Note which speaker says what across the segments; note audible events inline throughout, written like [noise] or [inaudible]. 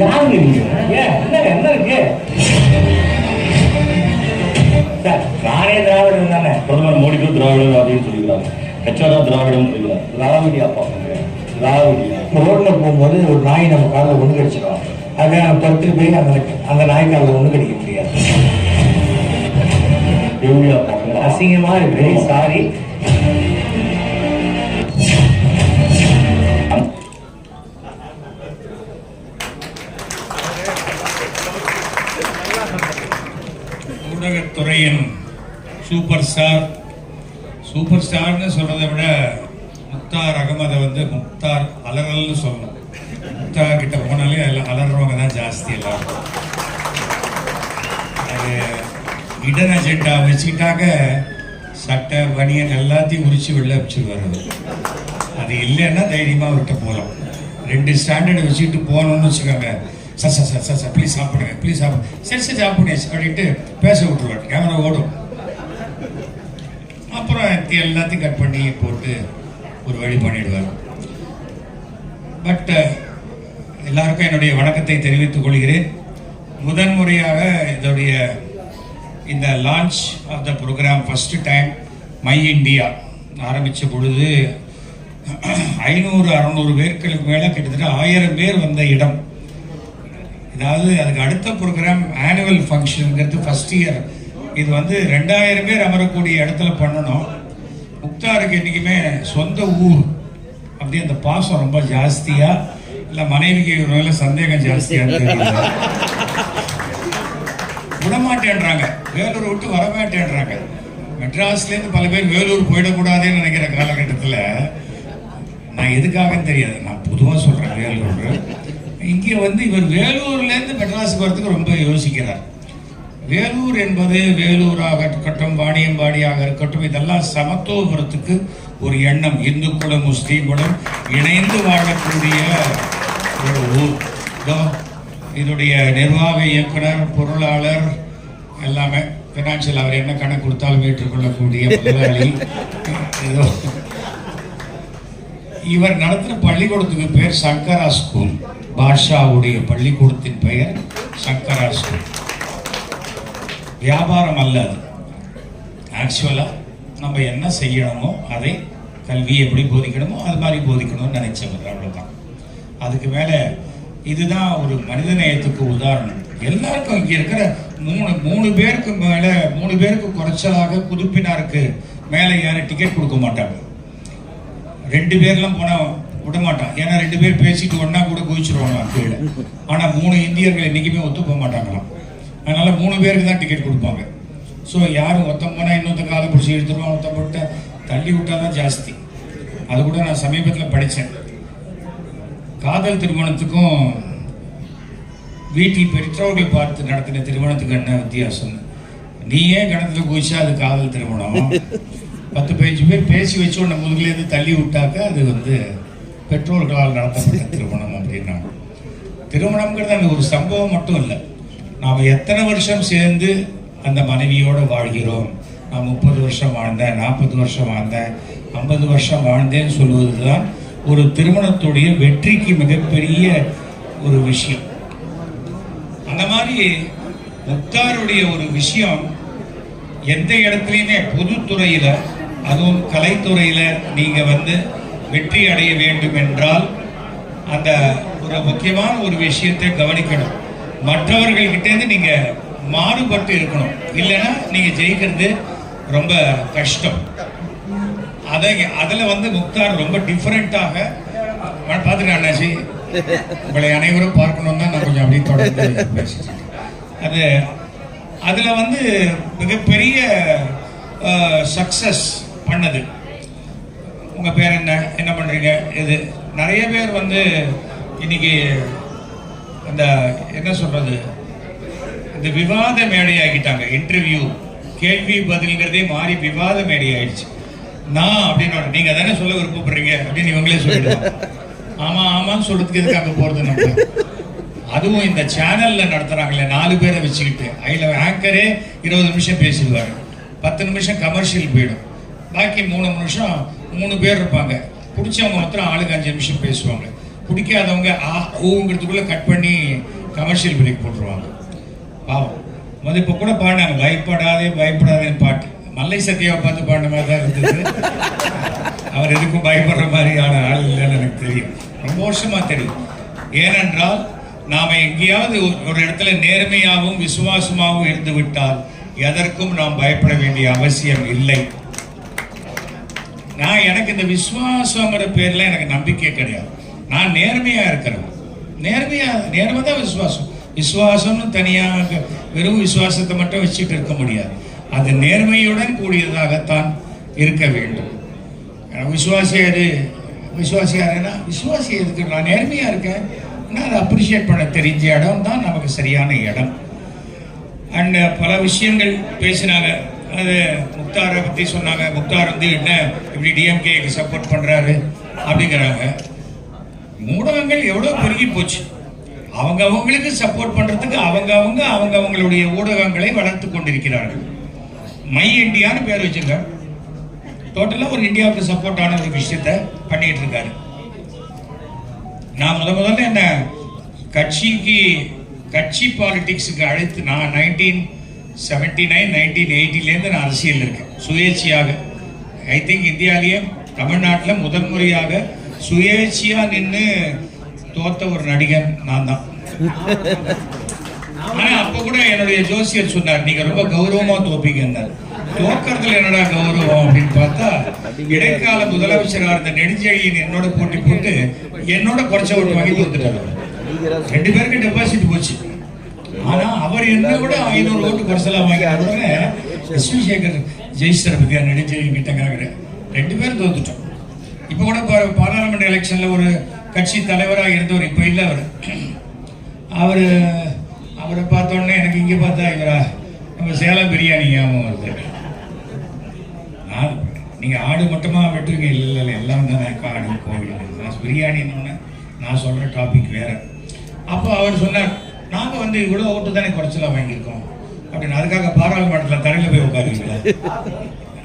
Speaker 1: யாருங்க நீங்க? ஏன் என்ன என்ன இருக்கு? சார் நானே திராவிடம் தானே.
Speaker 2: பிரதமர் மோடிக்கு திராவிடர் அப்படின்னு சொல்லிக்கிறாங்க. கச்சாரா திராவிடம் சொல்லிக்கிறாங்க.
Speaker 1: திராவிடியா பாப்பங்க.
Speaker 2: திராவிடியா.
Speaker 1: ரோட்ல போகும்போது ஒரு நாய் நம்ம காலில் ஒண்ணு கடிச்சிடும் அதை நம்ம பத்து போய் அந்த அந்த நாய் காலில் ஒண்ணு கடிக்க முடியாது. அசிங்கமா வெரி சாரி
Speaker 3: ஊடகத்துறையின் சூப்பர் ஸ்டார். சூப்பர் ஸ்டார்னு சொல்றதை விட முக்தார் அகமதை வந்து முக்தார் அலறல்னு சொல்லணும். முக்தார் கிட்ட போனாலே எல்லாம் அலறவங்க தான் ஜாஸ்தி எல்லாம் அது இடன் அஜெண்டா வச்சுக்கிட்டாக்க சட்டை பனியன் எல்லாத்தையும் உரிச்சு வெளில வச்சுருவார் அவர். அது இல்லைன்னா தைரியமாக விட்டு போகலாம். ரெண்டு ஸ்டாண்டர்டு வச்சுக்கிட்டு போகணும்னு வச்சுக்கோங்க. Sir sir sir sir sir please சாப்பிடுங்க ப்ளீஸ் சாப்பிடுங்க சரி சரி சாப்பிடுங்க அப்படின்ட்டு பேச விட்டுருவார். கேமரா ஓடும். அப்புறம் எல்லாத்தையும் கட் பண்ணி போட்டு ஒரு வழி பண்ணிடுவார். பட் எல்லாருக்கும் என்னுடைய வணக்கத்தை தெரிவித்துக் கொள்கிறேன். முதன்முறையாக இதோடைய இந்த launch of the programme first time my India ஆரம்பித்த பொழுது ஐநூறு அறநூறு பேர்களுக்கு மேலே கிட்டத்தட்ட ஆயிரம் பேர் வந்த இடம். அதாவது அதுக்கு அடுத்த ப்ரோக்ராம் ஆனுவல் ஃபங்க்ஷனுங்கிறது ஃபர்ஸ்ட் இயர் இது வந்து ரெண்டாயிரம் பேர் அமரக்கூடிய இடத்துல பண்ணணும். முக்தாருக்கு என்றைக்குமே சொந்த ஊர் அப்படி அந்த பாசம் ரொம்ப ஜாஸ்தியாக இல்லை மனைவிக்கு ஒரு சந்தேகம் ஜாஸ்தியாக விடமாட்டேன்றாங்க. வேலூர் விட்டு வரமாட்டேன்றாங்க. மெட்ராஸ்லேருந்து பல பேர் வேலூர் போயிடக்கூடாதுன்னு நினைக்கிற காலகட்டத்தில் நான் எதுக்காகன்னு தெரியாது. நான் பொதுவாக சொல்கிறேன் வேலூர் இங்கே வந்து இவர் வேலூர்லேருந்து மெட்ராஸ் போகிறதுக்கு ரொம்ப யோசிக்கிறார். வேலூர் என்பது வேலூராக இருக்கட்டும் வாணியம்பாடியாக இருக்கட்டும் இதெல்லாம் சமத்துவபுரத்துக்கு ஒரு எண்ணம். இந்துக்களும் முஸ்லீம்களும் இணைந்து வாழக்கூடிய ஒரு ஊர். இதோ இதனுடைய நிர்வாக இயக்குனர் பொருளாளர் எல்லாமே. ஃபினான்ஷியல் அவர் என்ன கணக்கு கொடுத்தாலும் ஏற்றுக்கொள்ளக்கூடிய முதலாளி. ஏதோ இவர் நடத்துகிற பள்ளிக்கூடத்துக்கு பேர் சங்கரா ஸ்கூல். பாஷாவுடைய பள்ளிக்கூடத்தின் பெயர் சங்கரா ஸ்கூல் வியாபாரம் அல்ல அது. ஆக்சுவலாக நம்ம என்ன செய்யணுமோ அதை கல்வி எப்படி போதிக்கணுமோ அது மாதிரி போதிக்கணும்னு நினைச்சவர் அவ்வளோதான் அதுக்கு மேலே இதுதான் ஒரு மனித நேயத்துக்கு உதாரணம். எல்லாருக்கும் இங்கே இருக்கிற மூணு மூணு பேருக்கு மேலே மூணு பேருக்கு குறைச்சலாக புதுப்பினாருக்கு மேலே யாரும் டிக்கெட் கொடுக்க மாட்டாங்க. ரெண்டு பேர்லாம் போனால் விட மாட்டான் ஏன்னா ரெண்டு பேர் பேசிட்டு ஒன்னா கூட குதிச்சிருவாங்க கீழே ஆனா மூணு இந்தியர்கள் என்னைக்குமே ஒத்து போக மாட்டாங்களாம். அதனால மூணு பேருக்கு தான் டிக்கெட் கொடுப்பாங்க. ஸோ யாரும் ஒத்தம் போனால் இன்னொருத்த காலை பிடிச்சி எடுத்துருவான் ஒருத்தன் போட்டு தள்ளி விட்டாதான் ஜாஸ்தி. அது கூட நான் சமீபத்தில் படித்தேன் காதல் திருமணத்துக்கும் வீட்டில் பெற்றோர்கள் பார்த்து நடத்தின திருமணத்துக்கு என்ன வித்தியாசம்? நீ ஏன் கிணத்துல குதிச்சா அது காதல் திருமணம்? பத்து பதினஞ்சு பேர் பேசி வச்சு உன்னை முதுகுலேருந்து தள்ளி விட்டாக்க அது வந்து பெற்றோர்களால் நடத்தப்பட்ட திருமணம் அப்படின்னா திருமணம்ங்கிறது அந்த ஒரு சம்பவம் மட்டும் இல்லை. நாம் எத்தனை வருஷம் சேர்ந்து அந்த மனைவியோடு வாழ்கிறோம்? நான் முப்பது வருஷம் வாழ்ந்தேன் நாற்பது வருஷம் வாழ்ந்தேன் ஐம்பது வருஷம் வாழ்ந்தேன்னு சொல்லுவது தான் ஒரு திருமணத்துடைய வெற்றிக்கு மிகப்பெரிய ஒரு விஷயம். அந்த மாதிரி முக்தாருடைய ஒரு விஷயம் எந்த இடத்துலையுமே பொதுத்துறையில் அதுவும் கலைத்துறையில் நீங்கள் வந்து வெற்றி அடைய வேண்டும் என்றால் அந்த ஒரு முக்கியமான ஒரு விஷயத்தை கவனிக்கணும். மற்றவர்கள்கிட்டேருந்து நீங்கள் மாறுபட்டு இருக்கணும். இல்லைன்னா நீங்கள் ஜெயிக்கிறது ரொம்ப கஷ்டம். அதை அதில் வந்து முக்தார் ரொம்ப டிஃப்ரெண்ட்டாக பார்த்துருக்கேன் அண்ணாச்சி. உங்களை அனைவரும் பார்க்கணும் தான் நான் கொஞ்சம் அப்படியே தொடர்ந்து பேசிட்டேன். அது அதில் வந்து மிகப்பெரிய சக்ஸஸ் பண்ணது. உங்கள் பேர் என்ன? என்ன பண்ணுறீங்க இது நிறைய பேர் வந்து இன்னைக்கு அந்த என்ன சொல்கிறது இந்த விவாத மேடையாகிட்டாங்க. இன்டர்வியூ கேள்வி பதில்ங்கிறதே மாறி விவாத மேடை ஆயிடுச்சு. நான் அப்படின்னு நீங்க தானே சொல்ல விருப்பப்படுறீங்க? அப்படின்னு இவங்களே சொல்லிடுவாங்க. ஆமா ஆமான்னு சொல்றதுக்கு எதுக்கு அங்க போறது நம்ம? அதுவும் இந்த சேனல்ல நடத்துறாங்களே நாலு பேரை வச்சுக்கிட்டு. அதுல ஆங்கரே இருபது நிமிஷம் பேசிடுவாரு. பத்து நிமிஷம் கமர்ஷியல் போயிடும். பாக்கி மூணு நிமிஷம் மூணு பேர் இருப்பாங்க. பிடிச்சவங்க மாத்திரம் ஆளுக்கு அஞ்சு நிமிஷம் பேசுவாங்க. பிடிக்காதவங்க ஆ ஊங்கிறதுக்குள்ளே கட் பண்ணி கமர்ஷியல் பிரேக் போட்டுருவாங்க. பாவம். வந்து இப்போ கூட பாடினாங்க பயப்படாதே பயப்படாதேன்னு பாட்டு. மல்லை சத்யாவை பார்த்து பாடின மாதிரி தான் இருந்தது. அவர் எதுக்கும் பயப்படுற மாதிரியான ஆள் இல்லைன்னு எனக்கு தெரியும். ரொம்ப வருஷமாக தெரியும். ஏனென்றால் நாம் எங்கேயாவது ஒரு- ஒரு இடத்துல நேர்மையாகவும் விசுவாசமாகவும் இருந்து விட்டால் எதற்கும் நாம் பயப்பட வேண்டிய அவசியம் இல்லை. நான் எனக்கு இந்த விசுவாசங்கிற பேரில் எனக்கு நம்பிக்கை கிடையாது. நான் நேர்மையாக இருக்கிறேன். நேர்மையாக நேர்மை தான் விசுவாசம். விசுவாசம்னு தனியாக வெறும் விசுவாசத்தை மட்டும் வச்சுட்டு இருக்க முடியாது. அது நேர்மையுடன் கூடியதாகத்தான் இருக்க வேண்டும். விசுவாசியார் விசுவாசி விசுவாசி யாருன்னா எதுக்கு? நான் நேர்மையாக இருக்கேன். ஆனால் அதை அப்ரிஷியேட் பண்ண தெரிஞ்ச இடம் தான் நமக்கு சரியான இடம். அண்ட் பல விஷயங்கள் பேசினாங்க. அது முக்தாரை பற்றி சொன்னாங்க. முக்தார் வந்து என்ன இப்படி டிஎம்கேக்கு சப்போர்ட் பண்ணுறாரு அப்படிங்கிறாங்க. ஊடகங்கள் எவ்வளோ பெருகி போச்சு. அவங்க அவங்களுக்கு சப்போர்ட் பண்ணுறதுக்கு அவங்க அவங்க அவங்க அவங்களுடைய ஊடகங்களை வளர்த்து கொண்டிருக்கிறார்கள். மை இந்தியான்னு பேர் வச்சுருக்காரு டோட்டலாக ஒரு இந்தியாவுக்கு சப்போர்ட்டான ஒரு விஷயத்த பண்ணிகிட்டு இருக்காரு. நான் முத முதல்ல என்ன கட்சிக்கு கட்சி பாலிடிக்ஸுக்கு அழைத்து நான் நைன்டீன் செவன்டி நைன் நைன்டீன் எயிட்டிலேருந்து நான் அரசியல் இருக்கேன். சுயேட்சையாக. ஐ திங்க் இந்தியாவிலேயே தமிழ்நாட்டில் முதன் முறையாக சுயேட்சையாக நின்று தோத்த ஒரு நடிகன் நான் தான். ஆனா அப்போ கூட என்னுடைய ஜோசியர் சொன்னார் நீங்க ரொம்ப கௌரவமா தோப்பீங்கன்னார் தோக்கறதுல என்னடா கௌரவம்? அப்படின்னு பார்த்தா இடைக்கால முதலமைச்சராக இருந்த நெடுஞ்செழியன் என்னோட போட்டி போட்டு என்னோட குறைச்ச ஓட்டு வாங்கி கொடுத்துட்டார் ரெண்டு பேருக்கு டெபாசிட் போச்சு. ஆனா அவர் என்ன விட ஐநூறு ஓட்டு குறைச்சலா வாங்கி உடனே எஸ் வி சேகர் கிட்ட கேட்கிறேன் ரெண்டு பேரும் தோத்துட்டோம். இப்ப கூட பாராளுமன்ற எலெக்ஷன்ல ஒரு கட்சி தலைவரா இருந்தவர் இப்ப இல்ல அவர். அவர் அவரை பார்த்த உடனே எனக்கு இங்கே பார்த்தா இவரா நம்ம சேலம் பிரியாணி ஞாபகம் வருது. நீங்கள் ஆடு மட்டுமா வெட்டுவீங்க இல்லை இல்லை எல்லாம் தானே ஆடு கோவில் நான் பிரியாணின்னு நான் சொல்கிற டாபிக் வேற. அப்போ அவர் சொன்னார் நாங்கள் வந்து இவ்வளோ ஓட்டு தானே குறைச்சலாம் வாங்கியிருக்கோம். அப்படின்னு அதுக்காக பாராளுமன்றத்தில் தரையில் போய் உட்காருவீங்களா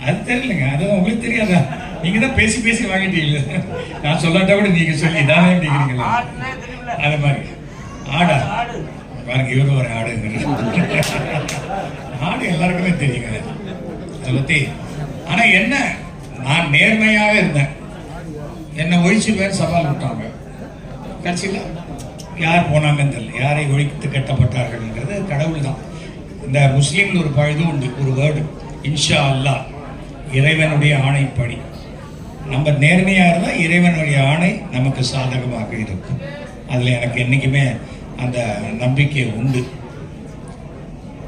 Speaker 3: அது தெரியலங்க. அது உங்களுக்கு தெரியாதா? நீங்கள் தான் பேசி பேசி வாங்கிட்டீங்க நான் சொல்லாட்டா கூட நீங்கள் சொல்லி தானே அப்படிங்கிறீங்களா அது மாதிரி. ஆடா. பாருங்க இவரு ஒரு ஆடுங்கிறது ஆடு எல்லாருக்குமே தெரியுங்க. அதை பத்தி. ஆனா என்ன? நான் நேர்மையாக இருந்தேன். என்னை ஒழிச்சு பேர் சவால் விட்டாங்க. கட்சியில். யார் போனாங்கன்னு தெரியல. யாரை ஒழித்து கட்டப்பட்டார்கள்ங்கிறது கடவுள் தான். இந்த முஸ்லீம்னு ஒரு பழுது உண்டு ஒரு வேர்டு. இன்ஷா அல்லாஹ் இறைவனுடைய ஆணைப்படி. நம்ம நேர்மையாக இருந்தால் இறைவனுடைய ஆணை நமக்கு சாதகமாக இருக்கும். அதில் எனக்கு என்றைக்குமே அந்த நம்பிக்கை உண்டு.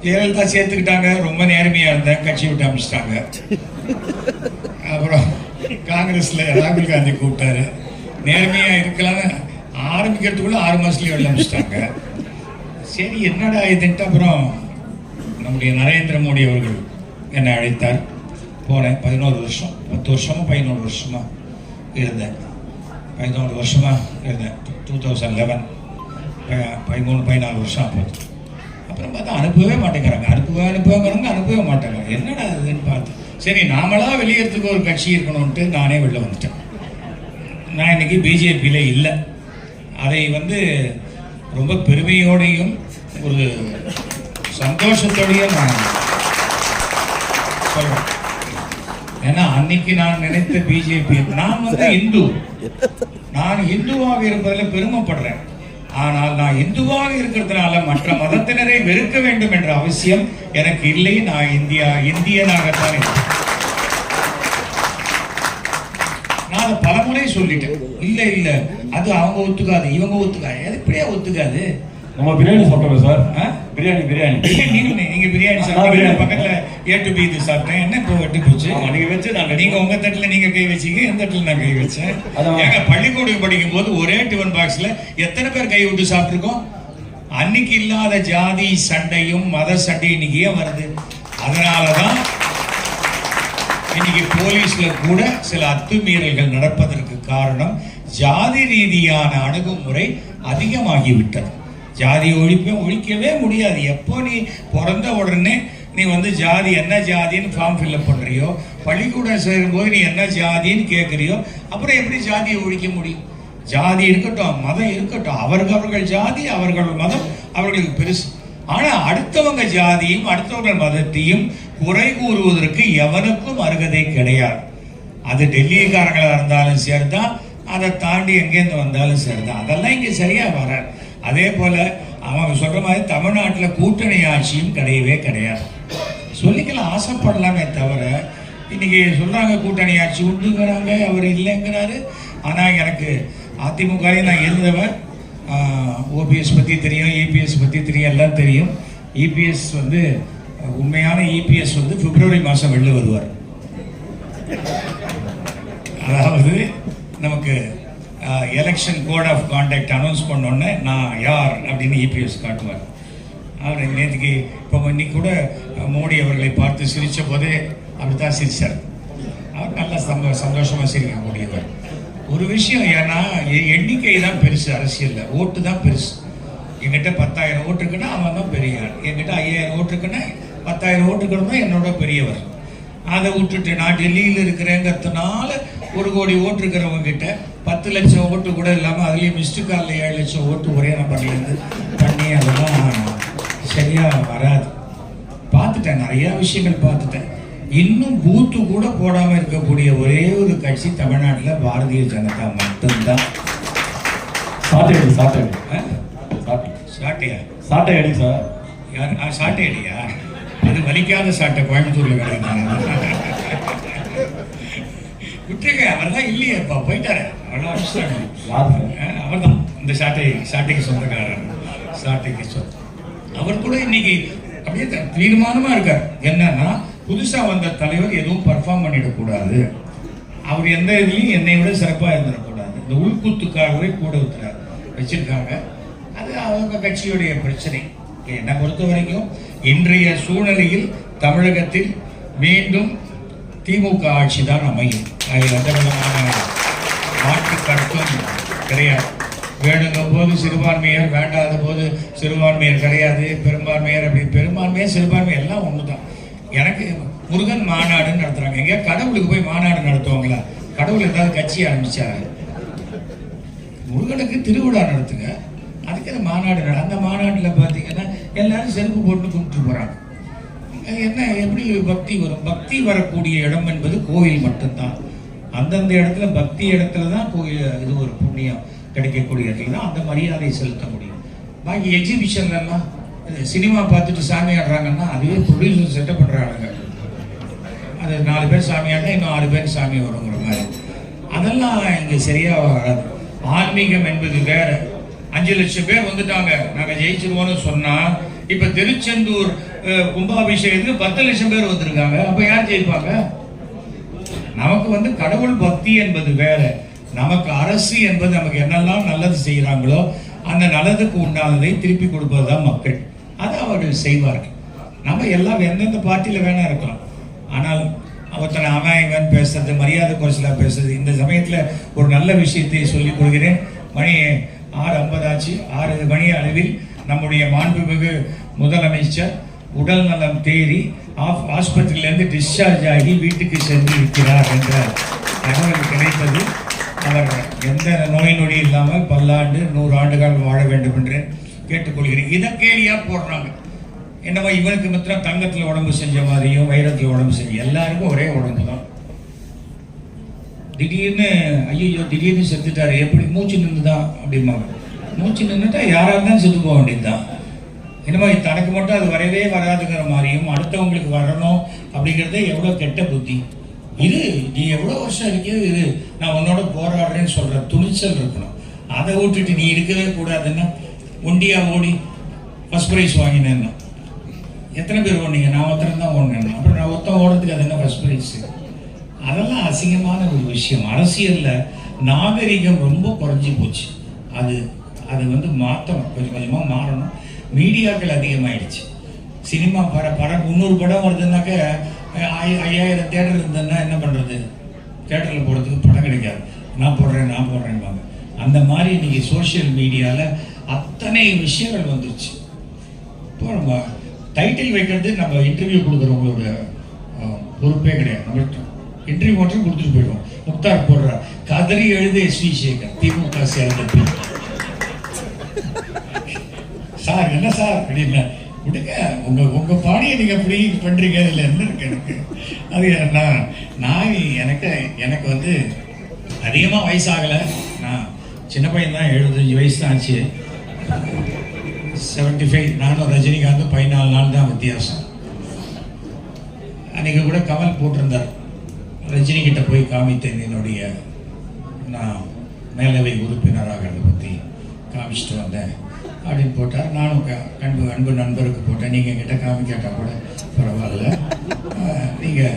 Speaker 3: ஜெயலலிதா சேர்த்துக்கிட்டாங்க ரொம்ப நேர்மையாக இருந்தேன் கட்சி விட்டு அமைச்சிட்டாங்க. அப்புறம் காங்கிரஸில் ராகுல் காந்தி கூப்பிட்டாரு. நேர்மையாக இருக்கலாம்னு ஆரம்பிக்கிறதுக்குள்ள ஆறு மாதத்துலேயே வெளில சரி என்னடா இதுன்ட்டு அப்புறம் நம்முடைய நரேந்திர மோடி அவர்கள் என்னை அழைத்தார். போனேன். பதினோரு வருஷம் பத்து வருஷமா பதினோரு வருஷமா இருந்தேன். பதினோரு வருஷமா இருந்தேன். டூ தௌசண்ட் லெவன் பதிமூணு பதினாலு வருஷம் அப்போ. அப்புறம் பார்த்தா அனுப்பவே மாட்டேங்கிறாங்க. அனுப்புவே அனுப்புவாங்கிறவங்க அனுப்பவே மாட்டேங்கிறாங்க என்னடா இதுன்னு பார்த்து சரி நாமளாக வெளியேறதுக்கு ஒரு கட்சி இருக்கணும்ன்ட்டு நானே வெளில வந்துட்டேன். நான் இன்னைக்கு பிஜேபியில் இல்லை. அதை வந்து ரொம்ப பெருமையோடையும் ஒரு சந்தோஷத்தோடையும் நான் சொல்றேன். ஏன்னா அன்னைக்கு நான் நினைத்த பிஜேபி நான் வந்து இந்து. நான் இந்துவாக இருப்பதில் பெருமைப்படுறேன். ஆனால் நான் இந்துவாக இருக்கிறதுனால மற்ற மதத்தினரை வெறுக்க வேண்டும் என்ற அவசியம் எனக்கு இல்லை. நான் இந்தியா இந்தியனாகத்தான். நான் பல பலமுறை சொல்லிட்டேன் இல்ல இல்ல. அது அவங்க ஒத்துக்காது இவங்க ஒத்துக்காது. அது இப்படியே ஒத்துக்காது?
Speaker 2: நம்ம பிரியாணி சாப்பிட்டோம் சார்? பிரியாணி பிரியாணி.
Speaker 3: நீங்க நீங்க பிரியாணி
Speaker 2: நான்
Speaker 3: சாப்பிட்டீங்க. பக்கத்துல ஏ டு பி இது சாப்பிட்டேன். என்ன இப்போ வெட்டி போச்சு?
Speaker 2: நீங்க வச்சு நாங்க
Speaker 3: நீங்க உங்க தட்டுல நீங்க கை வச்சீங்க எந்த தட்டுல நான் கை வச்சேன். ஏங்க பள்ளிக்கூடம் படிக்கும் போது ஒரே டிஃபன் பாக்ஸ்ல எத்தனை பேர் கை விட்டு சாப்பிட்டுருக்கோம்? அன்னைக்கு இல்லாத ஜாதி சண்டையும் மத சண்டையும் இன்னைக்கு ஏன் வருது. அதனாலதான் இன்னைக்கு போலீஸ்ல கூட சில அத்துமீறல்கள் நடப்பதற்கு காரணம் ஜாதி ரீதியான அணுகுமுறை அதிகமாகிவிட்டது. ஜாதி ஒழிப்பே ஒழிக்கவே முடியாது. எப்போ நீ பிறந்த உடனே நீ வந்து ஜாதி என்ன ஜாதின்னு ஃபார்ம் ஃபில்அப் பண்றியோ பள்ளிக்கூடம் சேரும்போது நீ என்ன ஜாதின்னு கேட்குறியோ அப்புறம் எப்படி ஜாதியை ஒழிக்க முடியும்? ஜாதி இருக்கட்டும் மதம் இருக்கட்டும் அவர்கள் அவர்கள் ஜாதி அவர்கள் மதம் அவர்களுக்கு பெருசு. ஆனா அடுத்தவங்க ஜாதியும் அடுத்தவங்க மதத்தையும் குறை கூறுவதற்கு எவனுக்கும் அருகதை கிடையாது. அது டெல்லிக்காரங்களாக இருந்தாலும் சரிதான் அதை தாண்டி எங்கேருந்து வந்தாலும் சரிதான். அதெல்லாம் இங்கே சரியாக வராது அதே போல் அவங்க சொல்கிற மாதிரி தமிழ்நாட்டில் கூட்டணி ஆட்சியும் கிடையவே கிடையாது. சொல்லிக்கலாம் ஆசைப்படலாமே தவிர இன்றைக்கி சொல்கிறாங்க கூட்டணி ஆட்சி உண்டுங்கிறாங்க அவர் இல்லைங்கிறாரு. ஆனால் எனக்கு அதிமுகவில் நான் இருந்தவர் ஓபிஎஸ் பற்றி தெரியும் இபிஎஸ் பற்றி தெரியும் எல்லாம் தெரியும். இபிஎஸ் வந்து உண்மையான இபிஎஸ் வந்து பிப்ரவரி மாதம் வெளில வருவார். அதாவது நமக்கு election code of conduct announce பண்ணோன்னே நான் யார் அப்படின்னு இபிஎஸ் காட்டுவார். அவர் நேற்றுக்கு இப்போ இன்னைக்கு கூட மோடி அவர்களை பார்த்து சிரித்த போதே அவர் தான் சிரிச்சார். அவர் நல்ல சந்தோ சந்தோஷமாக சிரிக்கக்கூடியவர் ஒரு விஷயம் ஏன்னா எ- எண்ணிக்கை தான் பெருசு அரசியலில். ஓட்டு தான் பெருசு. என்கிட்ட பத்தாயிரம் ஓட்டு இருக்குன்னா அவன் தான் பெரிய ஆள். என்கிட்ட ஐயாயிரம் ஓட்டு இருக்குன்னா பத்தாயிரம் ஓட்டு இருக்கிறவங்க தான் என்னோட பெரியவர். அதை விட்டுட்டு நான் டெல்லியில் இருக்கிறேங்கிறதுனால ஒரு கோடி ஓட்டு இருக்கிறவங்க கிட்ட பத்து லட்சம் ஓட்டு கூட இல்லாமல் அதுலேயும் மிஸ்டு காலில் ஏழு லட்சம் ஓட்டு ஒரே நம்பர்லேருந்து பண்ணி அதெல்லாம் சரியாக வராது. பார்த்துட்டேன் நிறைய விஷயங்கள் பார்த்துட்டேன். இன்னும் பூத்து கூட போடாமல் இருக்கக்கூடிய ஒரே ஒரு கட்சி தமிழ்நாட்டில் பாரதிய ஜனதா மட்டும்தான்.
Speaker 2: சாட்டை அடி சாட்டை அடி
Speaker 3: ஆ?
Speaker 2: சாட்டை
Speaker 3: சாட்டையா?
Speaker 2: சாட்டை அடி சார்.
Speaker 3: யார்? ஆ, சாட்டை அடியா அது வலிக்காத சாட்டை கோயம்புத்தூர்ல கிடையாது விட்டுருங்க அவர் தான் இல்லையேப்பா போயிட்டாரு. அவ்வளோ அவர் தான் இந்த சாட்டை சாட்டைக்கு சொந்தக்காரர். சாட்டைக்கு சொ அவர் கூட இன்னைக்கு அப்படியே தீர்மானமாக தீர்மானமா இருக்கார். என்னன்னா புதுசா வந்த தலைவர் எதுவும் பர்ஃபார்ம் பண்ணிடக்கூடாது அவர் எந்த இதுலையும் என்னை விட சிறப்பாக இருந்துடக்கூடாது. இந்த உள்கூத்துக்காகவே கூட ஊத்துறாரு. வச்சிருக்காங்க. அது அவங்க கட்சியுடைய பிரச்சனை. என்னை பொறுத்த வரைக்கும் இன்றைய சூழ்நிலையில் தமிழகத்தில் மீண்டும் திமுக ஆட்சி தான் அமையும். அதில் எந்த விதமான மாற்று கருத்தும் கிடையாது. வேணுங்கும் போது சிறுபான்மையர் வேண்டாத போது சிறுபான்மையர் கிடையாது. பெரும்பான்மையர் அப்படி பெரும்பான்மையர் சிறுபான்மையர் எல்லாம் ஒன்று தான் எனக்கு முருகன் மாநாடுன்னு நடத்துறாங்க. எங்கேயா கடவுளுக்கு போய் மாநாடு நடத்துவாங்களா? கடவுள் ஏதாவது கட்சி ஆரம்பிச்சாரு முருகனுக்கு திருவிழா நடத்துங்க. அதுக்கு மாநாடு அந்த மாநாட்டில் பார்த்தீங்கன்னா எல்லாரும் செருப்பு போட்டு கும்பிட்டு போகிறாங்க என்ன எப்படி பக்தி வரும்? பக்தி வரக்கூடிய இடம் என்பது கோயில் மட்டும்தான். அந்தந்த இடத்துல பக்தி இடத்துல தான் கோயில் இது ஒரு புண்ணியம் கிடைக்கக்கூடிய இடத்துல தான் அந்த மரியாதையை செலுத்த முடியும். பாக்கி எக்ஸிபிஷன்லாம் சினிமா பார்த்துட்டு சாமி ஆடுறாங்கன்னா அதுவே ப்ரொடியூசர் செட்டப் பண்ணுறாங்க அது நாலு பேர் சாமி ஆடினா இன்னும் ஆறு பேர் சாமி வருங்கிற மாதிரி. அதெல்லாம் இங்கே சரியாக வராது. ஆன்மீகம் என்பது வேறு. அஞ்சு லட்சம் பேர் வந்துட்டாங்க. நாங்கள் ஜெயிச்சிருவோம்னு சொன்னால் இப்போ திருச்செந்தூர் கும்பாபிஷேகத்துக்கு பத்து லட்சம் பேர் வந்திருக்காங்க. அப்போ யார் ஜெயிப்பாங்க? நமக்கு வந்து கடவுள் பக்தி என்பது வேற. நமக்கு அரசு என்பது நமக்கு என்னெல்லாம் நல்லது செய்கிறாங்களோ அந்த நல்லதுக்கு உண்டானதை திருப்பி கொடுப்பது தான் மக்கள். அதை அவர்கள் செய்வார்கள். நம்ம எல்லாம் எந்தெந்த பார்ட்டியில் வேணா இருக்கலாம். ஆனால் ஒருத்தனை அவன் இவன் பேசுறது மரியாதை குறைச்சலாக பேசுறது இந்த சமயத்தில் ஒரு நல்ல விஷயத்தை சொல்லிக் கொள்கிறேன். மணி ஆறு ஐம்பதாச்சு ஆறு மணி அளவில் நம்முடைய மாண்புமிகு முதலமைச்சர் உடல் நலம் தேறி ஆஃப் ஆஸ்பத்திரியிலேருந்து டிஸ்சார்ஜ் ஆகி வீட்டுக்கு சென்று இருக்கிறார் என்ற தகவல் கிடைத்தது அவர் எந்த நோய் நொடி இல்லாமல் பல்லாண்டு நூறு ஆண்டுகள் வாழ வேண்டும் என்று கேட்டுக்கொள்கிறேன். இதை கேலியா போடுறாங்க? என்னவோ இவனுக்கு மாத்திரம் தங்கத்தில் உடம்பு செஞ்ச மாதிரியும் வைரத்தில் உடம்பு செஞ்சு எல்லாருக்கும் ஒரே உடம்பு தான் திடீர்னு ஐயோ திடீர்னு செத்துட்டாரு எப்படி மூச்சு நின்றுதான் அப்படிம்பாங்க. மூச்சு நின்றுட்டா யாராக இருந்தாலும் செத்து போக வேண்டியதுதான். என்னமோ தனக்கு மட்டும் அது வரவே வராதுங்கிற மாதிரியும் அடுத்தவங்களுக்கு வரணும் அப்படிங்கிறதே எவ்வளோ கெட்ட புத்தி. இது நீ எவ்வளோ வருஷம் இருக்கியோ இது நான் உன்னோட போராடுறேன்னு சொல்கிற துணிச்சல் இருக்கணும். அதை விட்டுட்டு நீ இருக்கவே கூடாதுன்னா ஒண்டியா ஓடி ஃபஸ்ட் ப்ரைஸ் வாங்கினேன்னா. எத்தனை பேர் ஓடுனீங்க? நான் ஒருத்தன் தான் ஓடினேன் அப்புறம் நான் ஒருத்தன் ஓடுறதுக்கு அது என்ன ஃபஸ்ட் ப்ரைஸ் அதெல்லாம் அசிங்கமான ஒரு விஷயம். அரசியலில் நாகரிகம் ரொம்ப குறைஞ்சி போச்சு. அது அது வந்து மாற்றணும் கொஞ்சம் கொஞ்சமாக மாறணும். மீடியாக்கள் அதிகமாகிடுச்சு சினிமா பட படம் முந்நூறு படம் வருதுன்னாக்க ஐ- ஐயாயிரம் தேட்டர் இருந்ததுன்னா என்ன பண்ணுறது தேட்டரில் போடுறதுக்கு படம் கிடைக்காது. நான் போடுறேன் நான் போடுறேன்பாங்க. அந்த மாதிரி இன்னைக்கு சோஷியல் மீடியாவில் அத்தனை விஷயங்கள் வந்துருச்சு. இப்போ நம்ம டைட்டில் வைக்கிறது நம்ம இன்டர்வியூ கொடுக்குறவங்களோட பொறுப்பே கிடையாது. நம்ம இன்டர்வியூ மட்டும் கொடுத்துட்டு போயிடுவோம். முக்தார் போடுறார் கதறி எழுத எஸ் வி சேகர் திமுக சேர்ந்த சார் என்ன சார்? அப்படின்னா விடுங்க உங்க உங்க பாடியை நீங்க அப்படி பண்றீங்க அதுல என்ன இருக்கு எனக்கு? அது நான் நான் எனக்கு எனக்கு வந்து அதிகமாக வயசாகலை. நான் சின்ன பையன் தான் எழுபத்தஞ்சு வயசு தான் ஆச்சு. செவன்டி ஃபைவ் நானும் ரஜினிகாந்தும் பதினாலு நாள் தான் வித்தியாசம். அன்றைக்கி கூட கமல் போட்டிருந்தார். ரஜினி கிட்ட போய் காமித்தேன் என்னுடைய நான் மேலவை உறுப்பினராகிறத பற்றி காமிச்சிட்டு வந்தேன். அப்படின்னு போட்டார். நானும் க- அன்பு அன்பு நண்பருக்கு போட்டேன். நீங்கள் என்கிட்ட காமிக்காட்டால் கூட பரவாயில்ல. நீங்கள்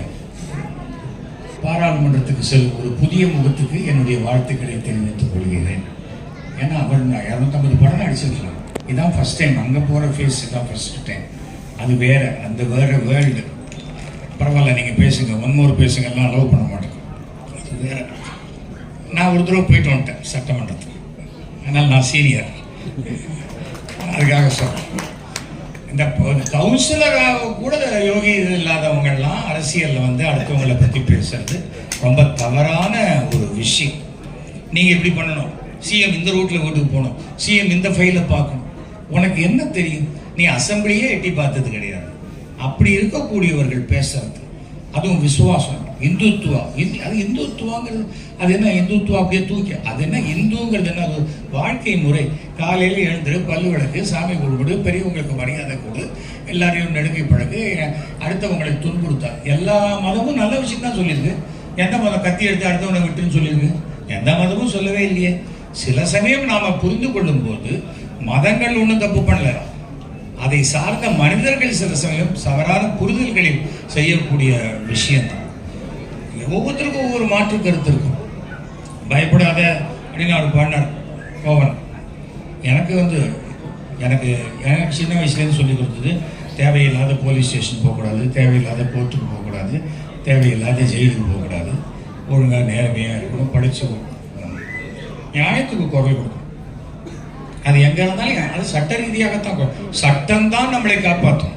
Speaker 3: பாராளுமன்றத்துக்கு செல்லும் ஒரு புதிய முகத்துக்கு என்னுடைய வாழ்த்துக்களை தெரிவித்துக் கொள்கிறேன். ஏன்னா அவர் நான் இரநூத்தம்பது படம் நடிச்சிருக்கலாம். இதான் ஃபர்ஸ்ட் டைம் அங்கே போகிற ஃபேஸ் இதான் ஃபஸ்ட் டைம் அது வேறு அந்த வேறு வேர்ல்டு பரவாயில்ல நீங்கள் பேசுங்க. ஒன்மோர் பேசுங்கள்லாம் அலோவ் பண்ண மாட்டேங்க அது வேற நான் ஒரு தடவை போயிட்டு வந்துட்டேன் சட்டமன்றத்துக்கு. அதனால் நான் சீனியர் அதுக்காக சொல்கிறேன் இந்த கவுன்சிலராக கூட யோகி இது இல்லாதவங்கெல்லாம் அரசியலில் வந்து அடுத்தவங்களை பற்றி பேசுறது ரொம்ப தவறான ஒரு விஷயம். நீங்கள் எப்படி பண்ணணும்? சிஎம் இந்த ரூட்டில் வீட்டுக்கு போகணும். சிஎம் இந்த ஃபைலை பார்க்கணும். உனக்கு என்ன தெரியும்? நீ அசம்பிளியே எட்டி பார்த்தது கிடையாது. அப்படி இருக்கக்கூடியவர்கள் பேசுறது. அதுவும் விசுவாசம். இந்துத்துவா. இந்து அது இந்துத்துவாங்கிறது அது என்ன? இந்துத்துவா அப்படியே தூக்கி அது என்ன? இந்துங்கிறது என்ன? அது வாழ்க்கை முறை. காலையில் எழுந்துரு பல்லு விளக்கு சாமி கும்பிடு பெரியவங்களுக்கு மரியாதை கொடு எல்லாரையும் நெடுங்கி பழகு அடுத்தவங்களை துன்புறுத்தா. எல்லா மதமும் நல்ல விஷயம் தான் சொல்லியிருக்கு. எந்த மதம் கத்தி எடுத்து அடுத்தவனை விட்டுன்னு சொல்லியிருக்கு? எந்த மதமும் சொல்லவே இல்லையே. சில சமயம் நாம் புரிந்து கொள்ளும் போது மதங்கள் ஒன்றும் தப்பு பண்ணலாம் அதை சார்ந்த மனிதர்கள் சில சமயம் தவறான புரிதல்களில் செய்யக்கூடிய விஷயம்தான் ஒவ்வொருத்தருக்கும் ஒவ்வொரு மாற்று கருத்து இருக்கும். பயப்படாத அப்படின்னு அவர் பாடினார் கோவன் எனக்கு வந்து எனக்கு எனக்கு சின்ன வயசுலேருந்து சொல்லி கொடுத்தது தேவையில்லாத போலீஸ் ஸ்டேஷன் போகக்கூடாது தேவையில்லாத கோர்ட்டுக்கு போகக்கூடாது தேவையில்லாத ஜெயிலுக்கு போகக்கூடாது ஒழுங்காக நேர்மையாக இருக்கணும் படித்து நியாயத்துக்கு குரல் கொடுக்கணும். அது எங்க இருந்தாலும் அது சட்ட ரீதியாகத்தான் சட்டம் தான் நம்மளை காப்பாற்றும்.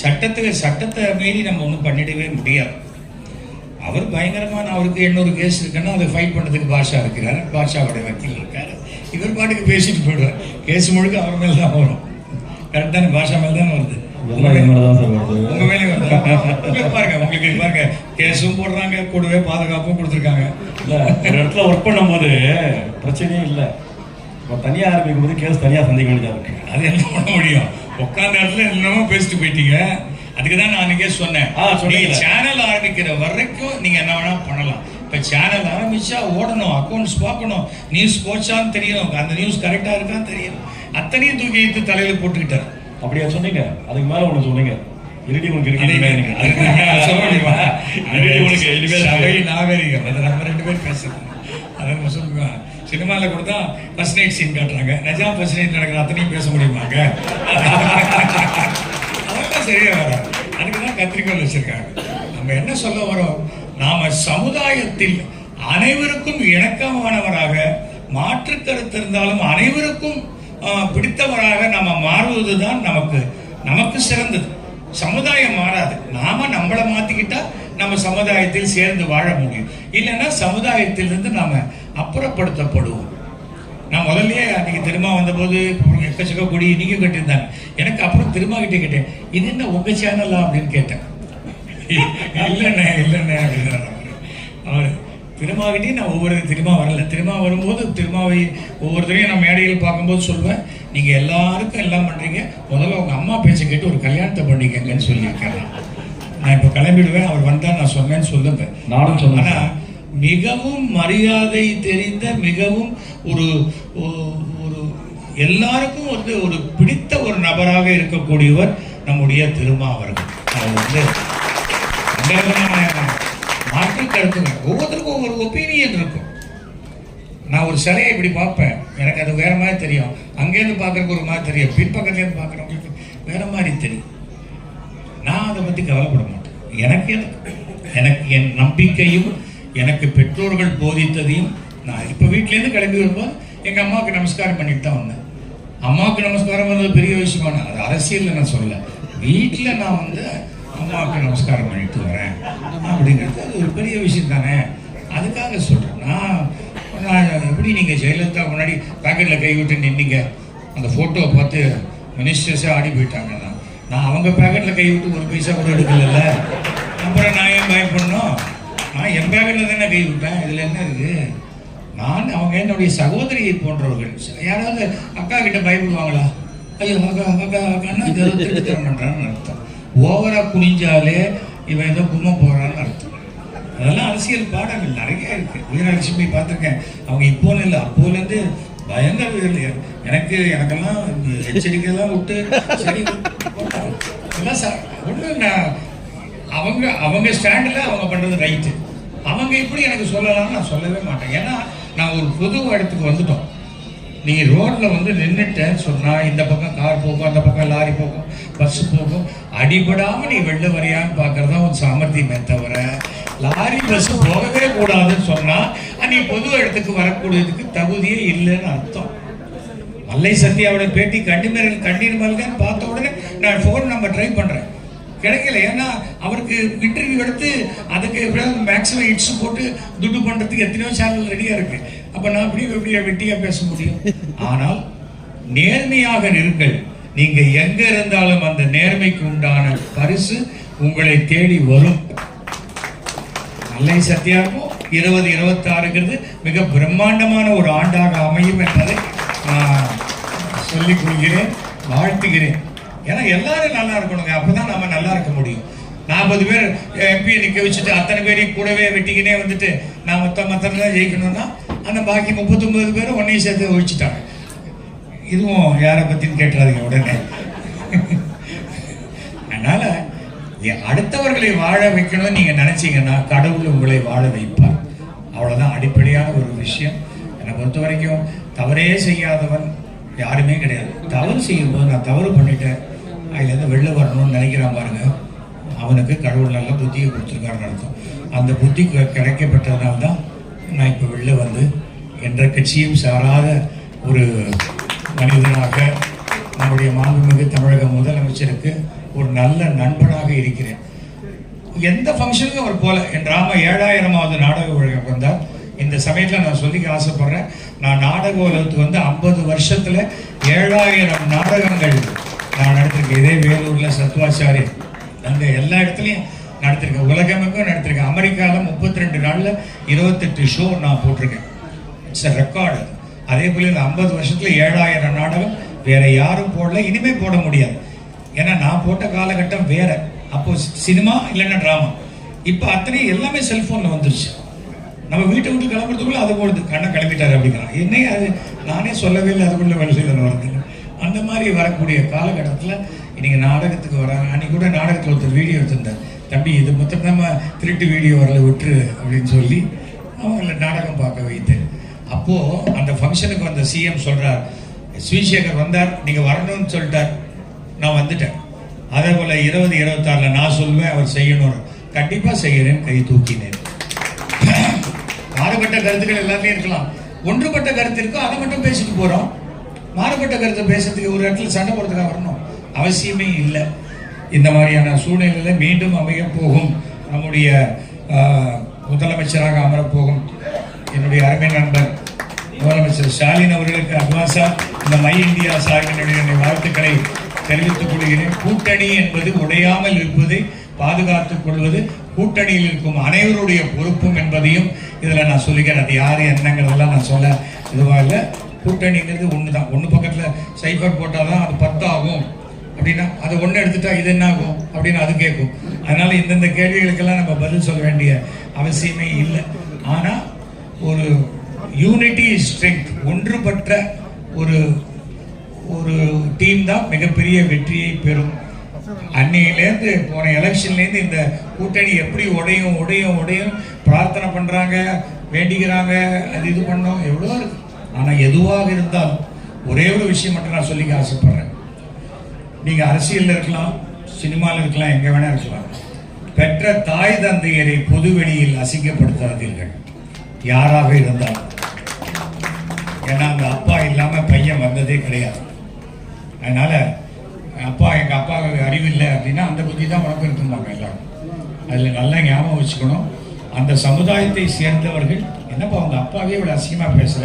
Speaker 3: சட்டத்துக்கு சட்டத்தை மீறி நம்ம ஒன்றும் பண்ணிடவே முடியாது. அவர் பயங்கரமான அவருக்கு எண்ணூறு கேஸ் இருக்குன்னா அதை ஃபைட் பண்ணுறதுக்கு பாஷா இருக்கிறார். பாஷாவோட வக்கீல் இருக்காரு. இவர் பாட்டுக்கு பேசிட்டு போயிடுவார். கேஸ் முழுக்க அவர் மேல தான் வரும். கரெக்டான பாஷா மேல தான் வருது. உங்க மேலே வருது. பாருங்க உங்களுக்கு பாருங்க. கேஸும் போடுறாங்க கூடவே பாதுகாப்பும் கொடுத்துருக்காங்க.
Speaker 2: இல்ல ஒரு இடத்துல ஒர்க் பண்ணும்போது பிரச்சனையே இல்ல. இப்போ தனியா ஆரம்பிக்கும் போது கேஸ் தனியா சந்திக்க வேண்டியதா இருக்கு.
Speaker 3: அது என்ன பண்ண முடியும்? உட்கார்ந்த இடத்துல என்னமோ பேசிட்டு போயிட்டீங்க. அதுக்கு தான் நான் அன்னைக்கே சொன்னேன்.
Speaker 2: ஆ, சொன்னீங்க.
Speaker 3: நீங்க சேனல் ஆரம்பிக்கிற வரைக்கும் நீங்க என்ன வேணா பண்ணலாம். இப்ப சேனல் ஆரம்பிச்சா ஓடணும் அக்கௌண்ட்ஸ் பார்க்கணும். நியூஸ் போச்சான்னு தெரியணும். அந்த நியூஸ் கரெக்டா இருக்கான்னு தெரியணும். அத்தனையும் தூக்கி இழுத்து தலையில போட்டுக்கிட்டார்.
Speaker 2: அப்படியா? சொன்னீங்க. அதுக்கு மேல ஒண்ணு சொன்னீங்க. இருடி உனக்கு இருக்கு இனிமே
Speaker 3: அது
Speaker 2: எனக்கு.
Speaker 3: நீங்க சொல்ல முடியுமா?
Speaker 2: இருடி உனக்கு இனிமே
Speaker 3: சபை
Speaker 2: இருக்கு.
Speaker 3: நாகரிகம். அது நம்ம ரெண்டு பேரும் பேசுறோம் அதை நம்ம சொல்லுங்க சினிமாவில் கூட தான் ஃபர்ஸ்ட் நைட் சீன் காட்டுறாங்க. நிஜா ஃபர்ஸ்ட் நைட் நடக்கிற அத்தனையும் பேச முடியுமாங்க? அதெல்லாம் சரியா வர அதுக்கு தான் கத்திரிக்கோள் வச்சிருக்காங்க. நம்ம என்ன சொல்ல வரோம்? நாம சமுதாயத்தில் அனைவருக்கும் இணக்கமானவராக மாற்று கருத்து இருந்தாலும் அனைவருக்கும் பிடித்தவராக நாம மாறுவது தான் நமக்கு நமக்கு சிறந்தது. சமுதாயம் மாறாது. நாம நம்மளை மாத்திக்கிட்டா நம்ம சமுதாயத்தில் சேர்ந்து வாழ முடியும். இல்லைன்னா சமுதாயத்திலிருந்து நாம அப்புறப்படுத்தப்படுவோம் நான் முதல்லயே அன்னைக்கு திரும்ப வந்தபோது எக்கச்சக்க கொடி நீங்க கட்டியிருந்தாங்க. எனக்கு அப்புறம் திரும்ப கிட்டே கேட்டேன் இது என்ன உங்க சேனலா அப்படின்னு கேட்டேன். இல்லைண்ணே இல்லைண்ணே அப்படின்னாரு அவர் திருமாகிட்டே நான் ஒவ்வொரு திருமா வரல. திருமா வரும்போது திருமாவை ஒவ்வொருத்தரையும் நான் மேடையில் பார்க்கும்போது சொல்வேன் நீங்க எல்லாருக்கும் எல்லாம் பண்றீங்க. முதல்ல உங்க அம்மா பேச்சை கேட்டு ஒரு கல்யாணத்தை பண்ணிக்கங்கன்னு சொல்லியிருக்கேன் நான். இப்போ கிளம்பிடுவேன் அவர் வந்தா நான் சொன்னேன்னு சொல்லுங்க.
Speaker 2: நானும் சொன்னேன்.
Speaker 3: மிகவும் மரியாதை தெரிந்த மிகவும் ஒரு ஒரு எல்லாருக்கும் வந்து ஒரு பிடித்த ஒரு நபராக இருக்கக்கூடியவர் நம்முடைய திருமாவர்கள். வந்து மாற்று கருத்துங்க. ஒவ்வொருத்தருக்கும் ஒவ்வொரு ஒப்பீனியன் இருக்கும். நான் ஒரு சிலையை இப்படி பார்ப்பேன். எனக்கு அது வேற மாதிரி தெரியும். அங்கேருந்து பார்க்குறக்கு ஒரு மாதிரி தெரியும். பின்பக்கத்துலேருந்து பார்க்குறவங்களுக்கு வேற மாதிரி தெரியும். நான் அதை பற்றி கவலைப்பட மாட்டேன். எனக்கு எனக்கு என் நம்பிக்கையும் எனக்கு பெற்றோர்கள் போதித்ததையும் நான் இப்போ வீட்டிலேருந்து கிளம்பி வரும்போது எங்கள் அம்மாவுக்கு நமஸ்காரம் பண்ணிட்டு தான் வந்தேன். அம்மாவுக்கு நமஸ்காரம் வந்தது பெரிய விஷயமான அது அரசியலில் நான் சொல்ல வீட்டில் நான் வந்து அம்மாவுக்கு நமஸ்காரம் பண்ணிட்டு வரேன். அப்படிங்கிறது அது ஒரு பெரிய விஷயம் தானே? அதுக்காக சொல்கிறேன் நான் நான் எப்படி நீங்கள் ஜெயலலிதா முன்னாடி பேக்கெட்டில் கை விட்டு நின்னீங்க? அந்த ஃபோட்டோவை பார்த்து மினிஸ்டர்ஸே ஆடி போயிட்டாங்கன்னா நான் அவங்க பேக்கெட்டில் கை விட்டு ஒரு பைசா கூட எடுக்கல அப்புறம் நான் ஏன் பயப்படணும்? நான் என் பேக்கெட்டில் தானே கை விட்டேன் இதில் என்ன இருக்குது நான் அவங்க என்னுடைய சகோதரியை போன்றவர்கள். யாராவது அக்கா கிட்ட பயப்படுவாங்களா? ஐயோ அக்கா அக்கா அக்கான்னா ஏதோ திருத்தம் பண்ணுறான்னு அர்த்தம். ஓவராக குனிஞ்சாலே இவன் ஏதோ கும்ப போகிறான்னு அர்த்தம். அதெல்லாம் அரசியல் பாடங்கள் நிறைய இருக்குது வீரலட்சுமி பார்த்துருக்கேன். அவங்க இப்போன்னு இல்லை அப்போலேருந்து பயங்கர வீரர் எனக்கு எனக்கெல்லாம் இந்த எச்சரிக்கையெல்லாம் விட்டு சரி சார் எல்லாம் ஒன்றும் நான் அவங்க அவங்க ஸ்டாண்டில் அவங்க பண்ணுறது ரைட்டு அவங்க எப்படி எனக்கு சொல்லலாம்னு நான் சொல்லவே மாட்டேன். ஏன்னா நான் ஒரு பொது இடத்துக்கு வந்துட்டோம். நீ ரோட்டில் வந்து நின்றுட்டேன்னு சொன்னால் இந்த பக்கம் கார் போகும் அந்த பக்கம் லாரி போகும் பஸ் போகும். அடிபடாமல் நீ வெளில வரையான்னு பார்க்கறதா உன் சாமர்த்தியமே தவிர லாரி பஸ் போகவே கூடாதுன்னு சொன்னால் நீ பொது இடத்துக்கு வரக்கூடியதுக்கு தகுதியே இல்லைன்னு அர்த்தம். மல்லை சத்யாவோட பேட்டி கண்ணீர் கண்ணீர் மல்கன்னு பார்த்த உடனே நான் ஃபோன் நம்பர் ட்ரை பண்ணுறேன் கிடைக்கல. ஏன்னா அவருக்கு இன்டர்வியூ எடுத்து அதுக்கு எப்படியாவது மேக்ஸிமம் ஹிட்ஸ் போட்டு துட்டு பண்றதுக்கு எத்தனையோ சேனல் ரெடியா இருக்கு. அப்ப நான் எப்படி எப்படி வெட்டியா பேச முடியும். ஆனால் நேர்மையாக நிற்கள் நீங்க எங்க இருந்தாலும் அந்த நேர்மைக்கு உண்டான பரிசு உங்களை தேடி வரும். நல்ல சத்தியா இருக்கும். இருபது இருபத்தாறுங்கிறது மிக பிரம்மாண்டமான ஒரு ஆண்டாக அமையும் என்பதை நான் சொல்லிக் கொள்கிறேன் வாழ்த்துகிறேன். ஏன்னா எல்லாரும் நல்லா இருக்கணுங்க. அப்பதான் நம்ம நல்ல நாற்பது பேர் எம்பியை நிற்க வச்சுட்டு அத்தனை பேரையும் கூடவே வெட்டிக்கினே வந்துட்டு நான் மொத்த மொத்தம் தான் ஜெயிக்கணும்னா அந்த பாக்கி முப்பத்தொம்பது பேரும் ஒன்னையும் சேர்த்து ஒழிச்சிட்டாங்க. இதுவும் யாரை பற்றின்னு கேட்டுறாதீங்க உடனே. அதனால் அடுத்தவர்களை வாழ வைக்கணும்னு நீங்கள் நினச்சிங்கன்னா கடவுள் உங்களை வாழ வைப்பார். அவ்வளோதான் அடிப்படையான ஒரு விஷயம். என்னை பொறுத்த வரைக்கும் தவறே செய்யாதவன் யாருமே கிடையாது. தவறு செய்யும்போது நான் தவறு பண்ணிட்டேன். அதுலேருந்து வெளில வரணும்னு நினைக்கிறான் பாருங்க. அவனுக்கு கடவுள் நல்ல புத்தியை கொடுத்துருக்காருன்னு அர்த்தம். அந்த புத்தி கிடைக்கப்பட்டதுனால தான் நான் இப்போ வெளில வந்து என்ற கட்சியும் சாராத ஒரு மனிதனாக நம்முடைய மாண்புமிகு தமிழக முதலமைச்சருக்கு ஒரு நல்ல நண்பனாக இருக்கிறேன். எந்த ஃபங்க்ஷனுக்கும் அவர் போல. என் ராம ஏழாயிரமாவது நாடக உலகம் வந்தார். இந்த சமயத்தில் நான் சொல்லிக்க ஆசைப்படுறேன். நான் நாடக உலகத்துக்கு வந்து ஐம்பது வருஷத்தில் ஏழாயிரம் நாடகங்கள் நான் நடத்திருக்கேன். இதே வேலூரில் சத்வாச்சாரியன். அங்க எல்லா இடத்துலையும் நடத்திருக்கேன் உலகமெங்கும் நடத்திருக்கேன் அமெரிக்காவில் முப்பத்தி ரெண்டு நாளில் இருபத்தெட்டு ஷோ நான் போட்டிருக்கேன். இட்ஸ் ரெக்கார்டு அதே. போல இந்த ஐம்பது வருஷத்தில் ஏழாயிரம் நாடகம் வேற யாரும் போடல. இனிமே போட முடியாது. ஏன்னா நான் போட்ட காலகட்டம் வேற. அப்போ சினிமா இல்லைன்னா ட்ராமா இப்போ அத்தனையும் எல்லாமே செல்ஃபோனில் வந்துருச்சு. நம்ம வீட்டை விட்டு கிளம்புறதுக்குள்ள அது போடுது. கண்ணை கிளம்பிட்டாரு அப்படிங்கிறான் என்னையே அது நானே சொல்லவே இல்லை. அதுக்குள்ளே வெளியில் வருது அந்த மாதிரி வரக்கூடிய காலகட்டத்தில் நீங்கள் நாடகத்துக்கு வராங்க. அன்றைக்கி கூட நாடகத்தில் ஒருத்தர் வீடியோ எடுத்திருந்தார். தம்பி இது மொத்தம் நம்ம திருட்டு வீடியோ வரல விட்டுரு அப்படின்னு சொல்லி அவங்கள நாடகம் பார்க்க வைத்தேன். அப்போது அந்த ஃபங்க்ஷனுக்கு வந்த சிஎம் சொல்கிறார் ஸ்ரீசேகர் வந்தார் நீங்கள் வரணும்னு சொல்லிட்டார். நான் வந்துட்டேன். அதே போல் இருபது இருபத்தாறில் நான் சொல்லுவேன் அவர் செய்யணும். கண்டிப்பாக செய்கிறேன் கை தூக்கினேன். மாறுபட்ட கருத்துக்கள் எல்லாமே இருக்கலாம். ஒன்றுபட்ட கருத்து இருக்கோ அதை மட்டும் பேசிட்டு போகிறோம் மாறுபட்ட கருத்தை பேசுறதுக்கு ஒரு இடத்துல சண்டை போடுறதுக்காக வரணும். அவசியமே இல்லை. இந்த மாதிரியான சூழ்நிலையில் மீண்டும் அமையப்போகும் நம்முடைய முதலமைச்சராக அமரப் போகும் என்னுடைய அருமை நண்பர் முதலமைச்சர் ஸ்டாலின் அவர்களுக்கு அட்வான்ஸாக இந்த மை இந்தியா சார்பினுடைய வாழ்த்துக்களை தெரிவித்துக் கொள்கிறேன். கூட்டணி என்பது உடையாமல் இருப்பதை பாதுகாத்துக் கொள்வது கூட்டணியில் இருக்கும் அனைவருடைய பொறுப்பும் என்பதையும் இதில் நான் சொல்லிக்கிறேன். அது யார் என்னங்கிறதெல்லாம் நான் சொல்ல இதுவாக இல்லை. கூட்டணிங்கிறது ஒன்று தான் ஒன்று பக்கத்தில் சைஃபர் போட்டால் தான் அது பத்தாகும். அப்படின்னா அது ஒன்று எடுத்துட்டா இது என்ன ஆகும் அப்படின்னு அது கேட்கும். அதனால இந்தந்த கேள்விகளுக்கெல்லாம் நம்ம பதில் சொல்ல வேண்டிய அவசியமே இல்லை. ஆனால் ஒரு யூனிட்டி ஸ்ட்ரென்த் ஒன்றுபட்ட ஒரு ஒரு டீம் தான் மிகப்பெரிய வெற்றியை பெறும். அன்னையிலேருந்து போன எலெக்ஷன்லேருந்து இந்த கூட்டணி எப்படி உடையும் உடையும் உடையும் பிரார்த்தனை பண்ணுறாங்க வேண்டிக்கிறாங்க அது இது பண்ணோம் எவ்வளோ இருக்கு. ஆனால் எதுவாக இருந்தாலும் ஒரே ஒரு விஷயம் மட்டும் நான் சொல்லிக்க ஆசைப்பட்றேன். நீங்கள் அரசியலில் இருக்கலாம் சினிமாவில் இருக்கலாம் எங்கே வேணா இருக்கலாம். பெற்ற தாய் தந்தையரை பொதுவெளியில் அசிங்கப்படுத்தாதீர்கள். யாராக இருந்தாலும். ஏன்னா அந்த அப்பா இல்லாம பையன் வந்ததே கிடையாது. அதனால அப்பா எங்க அப்பாவுக்கு அறிவு இல்லை அப்படின்னா அந்த புத்தி தான் உனக்கு இருக்குமாங்க எல்லாரும். அதுல நல்லா ஞாபகம் வச்சுக்கணும். அந்த சமுதாயத்தை சேர்ந்தவர்கள் என்னப்பா உங்க அப்பாவே இவ்வளவு அசிங்கமா பேசுற?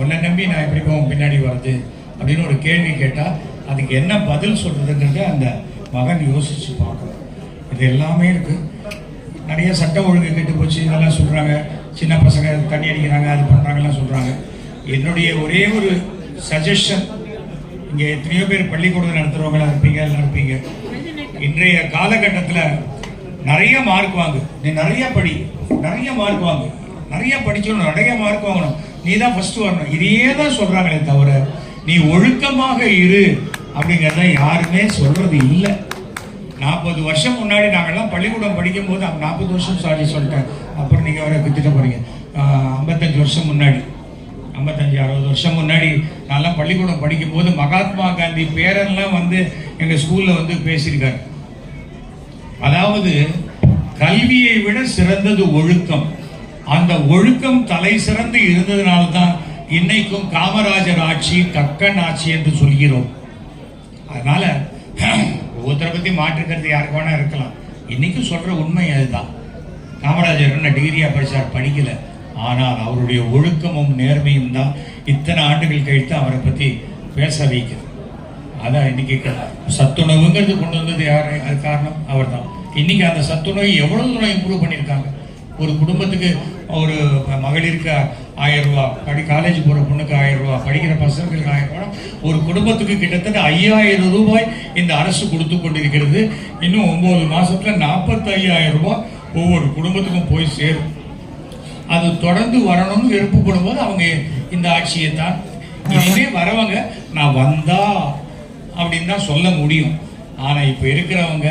Speaker 3: உன்னை நம்பி நான் எப்படி போவோம் பின்னாடி வருது? அப்படின்னு ஒரு கேள்வி கேட்டால் அதுக்கு என்ன பதில் சொல்றதுங்கிறத அந்த மகன் யோசிச்சு பார்க்கணும். இது எல்லாமே இருக்கு. நிறைய சட்ட ஒழுங்கு கெட்டு போச்சு. இதெல்லாம் சொல்றாங்க. சின்ன பசங்க தண்ணி அடிக்கிறாங்க அது பண்றாங்கலாம் சொல்றாங்க. என்னுடைய ஒரே ஒரு சஜஷன் இங்க எத்தனையோ பேர் பள்ளிக்கூடம் நடத்துறவங்களா இருப்பீங்க எல்லாம் இருப்பீங்க. இன்றைய காலகட்டத்தில் நிறைய மார்க் வாங்கு. நீ நிறைய படி. நிறைய மார்க் வாங்கு. நிறைய படிச்சணும் நிறைய மார்க் வாங்கணும். நீ தான் ஃபர்ஸ்ட் வரணும். இதையே தான் சொல்றாங்களே தவிர நீ ஒழுக்கமாக இரு. அப்படிங்கிறத யாருமே சொல்றது இல்லை. நாற்பது வருஷம் முன்னாடி நாங்கள்லாம் பள்ளிக்கூடம் படிக்கும் போது நாற்பது வருஷம் சாரி சொல்லிட்டேன். அப்புறம் நீங்கள் வர குத்திட்ட போறீங்க. ஐம்பத்தஞ்சு வருஷம் முன்னாடி. ஐம்பத்தஞ்சு அறுபது வருஷம் முன்னாடி நான்லாம் பள்ளிக்கூடம் படிக்கும் போது மகாத்மா காந்தி பேரன்லாம் வந்து எங்கள் ஸ்கூலில் வந்து பேசியிருக்காரு. அதாவது கல்வியை விட சிறந்தது ஒழுக்கம். அந்த ஒழுக்கம் தலை சிறந்து இருந்ததுனால தான் இன்னைக்கும் காமராஜர் ஆட்சி கக்கன் ஆட்சி என்று சொல்கிறோம். அதனால ஒவ்வொருத்தரை பத்தி மாற்றுக்கிறது யாருக்கு வேணா இருக்கலாம். இன்னைக்கும் சொல்ற உண்மை அதுதான். காமராஜர் என்ன டிகிரியா படிச்சார் படிக்கல. ஆனால் அவருடைய ஒழுக்கமும் நேர்மையும் தான் இத்தனை ஆண்டுகள் கழித்து அவரை பத்தி பேச வைக்கிறது அதான் இன்னைக்கு சத்துணவுங்கிறது கொண்டு வந்தது யாரு? அது காரணம் அவர் தான் இன்னைக்கு அந்த சத்துணவை எவ்வளவு தூரம் இம்ப்ரூவ் பண்ணியிருக்காங்க? ஒரு குடும்பத்துக்கு ஒரு மகளிருக்கு ஆயிரம் ரூபாய் படி காலேஜ் போகிற பொண்ணுக்கு ஆயிரம் ரூபாய் படிக்கிற பசங்களுக்கு ஆயிரம் ரூபா. ஒரு குடும்பத்துக்கு கிட்டத்தட்ட ஐயாயிரம் ரூபாய் இந்த அரசு கொடுத்து கொண்டிருக்கிறது. இன்னும் ஒம்பது மாசத்துல நாற்பத்தையாயிரம் ரூபாய் ஒவ்வொரு குடும்பத்துக்கும் போய் சேரும். அது தொடர்ந்து வரணும்னு விருப்பப்படும் போது அவங்க இந்த ஆட்சியை தான் இனிமே வரவங்க நான் வந்தா அப்படின்னு தான் சொல்ல முடியும். ஆனா இப்ப இருக்கிறவங்க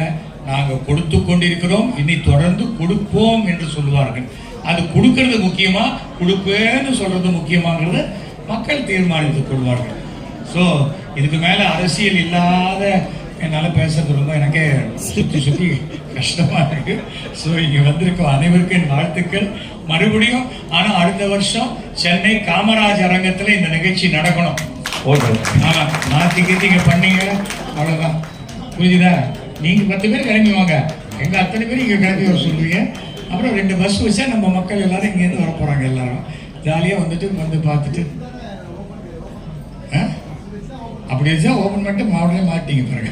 Speaker 3: நாங்க கொடுத்து கொண்டிருக்கிறோம். இனி தொடர்ந்து கொடுப்போம் என்று சொல்லுவார்கள். அது கொடுக்கிறது முக்கியமா? கொடுப்பேன்னு சொல்றது முக்கியமாங்கிறத மக்கள் தீர்மானித்துக் கொள்வார்கள். ஸோ இதுக்கு மேல அரசியல் இல்லாத என்னால பேசுறது ரொம்ப எனக்கே சுத்தி சுத்தி கஷ்டமா இருக்கு. ஸோ இங்க வந்திருக்கும் அனைவருக்கும் என் வாழ்த்துக்கள். மறுபடியும் ஆனா அடுத்த வருஷம் சென்னை காமராஜ் அரங்கத்துல இந்த நிகழ்ச்சி நடக்கணும்.
Speaker 2: ஓகே
Speaker 3: ஆமா மாத்தி கீத்திங்க பண்ணீங்க அவ்வளவுதான். புரியுதா நீங்க பத்து பேர் கிளம்பி வாங்க. எங்க அத்தனை பேர் இங்க கிளம்பி வர சொல்லுவீங்க அப்புறம் ரெண்டு பஸ் வச்சா நம்ம மக்கள் எல்லாரும் இங்கேருந்து வர போறாங்க எல்லாரும். ஜாலியாக வந்துட்டு வந்து பார்த்துட்டு. ஆ? அப்படி வச்சா ஓப்பன் பண்ணிட்டு மாவட்டமே மாட்டிங்க பாருங்க.